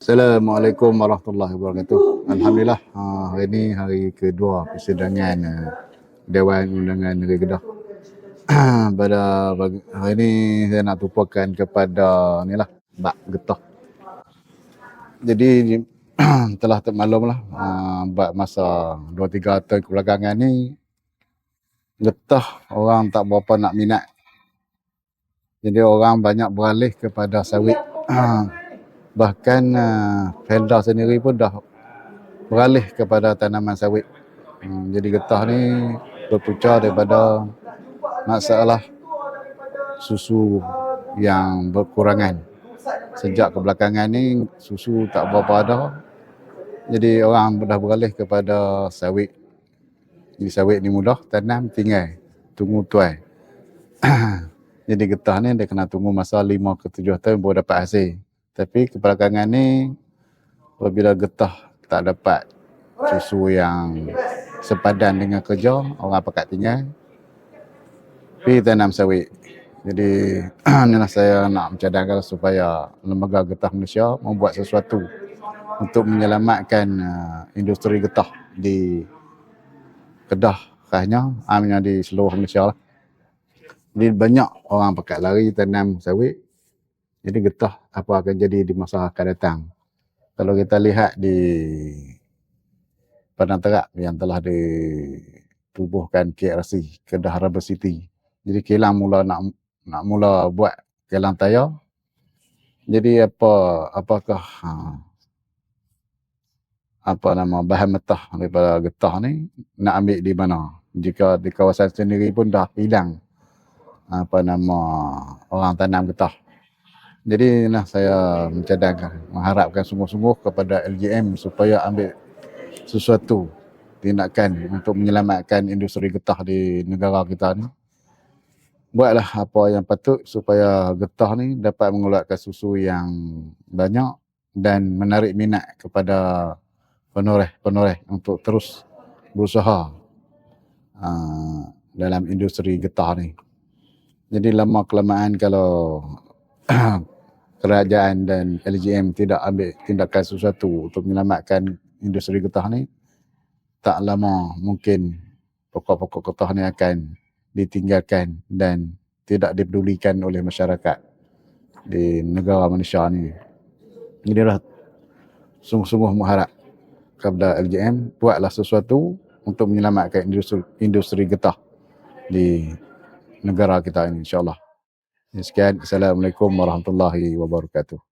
Assalamualaikum warahmatullahi wabarakatuh. Alhamdulillah, ha, hari ini hari kedua persidangan uh, Dewan Undangan Negeri Kedah. Pada hari ini saya nak tupukan kepada ni lah, Bak Getah. Jadi telah termaklum lah, uh, buat masa 2-3 tahun kebelakangan ni, Getah orang tak berapa nak minat. Jadi orang banyak beralih kepada sawit. Bahkan uh, Felda sendiri pun dah beralih kepada tanaman sawit. Hmm, jadi getah ni berpunca daripada masalah susu yang berkurangan. Sejak kebelakangan ni susu tak berapa ada. Jadi orang dah beralih kepada sawit. Jadi sawit ni mudah tanam tinggal tunggu tuai. Jadi getah ni dia kena tunggu masa 5 ke 7 tahun baru dapat hasil. Tapi kebelakangan ni apabila getah tak dapat susu yang sepadan dengan kerja, orang pakat tinggal pergi tanam sawit. Jadi inilah saya nak mencadangkan supaya lembaga getah Malaysia membuat sesuatu untuk menyelamatkan uh, industri getah di Kedah khasnya, amnya di seluruh Malaysia lah. Jadi banyak orang pakat lari tanam sawit. Jadi getah apa akan jadi di masa akan datang. Kalau kita lihat di Padang Terap yang telah ditubuhkan KRC, Kedah Rubber City. Jadi kilang mula nak nak mula buat kilang tayar. Jadi apa apakah ha, apa nama bahan mentah daripada getah ni nak ambil di mana? Jika di kawasan sendiri pun dah hilang apa nama orang tanam getah. Jadi nah saya mencadangkan, mengharapkan sungguh-sungguh kepada LGM supaya ambil sesuatu tindakan untuk menyelamatkan industri getah di negara kita ni. Buatlah apa yang patut supaya getah ni dapat mengeluarkan susu yang banyak dan menarik minat kepada penoreh-penoreh untuk terus berusaha uh, dalam industri getah ni. Jadi lama kelamaan kalau kerajaan dan LGM tidak ambil tindakan sesuatu untuk menyelamatkan industri getah ni, tak lama mungkin pokok-pokok getah ni akan ditinggalkan dan tidak dipedulikan oleh masyarakat di negara Malaysia ni. Jadi lah sungguh-sungguh mengharap kepada LGM buatlah sesuatu untuk menyelamatkan industri, industri getah di negara kita ini insyaAllah. Sekian. Assalamualaikum warahmatullahi wabarakatuh.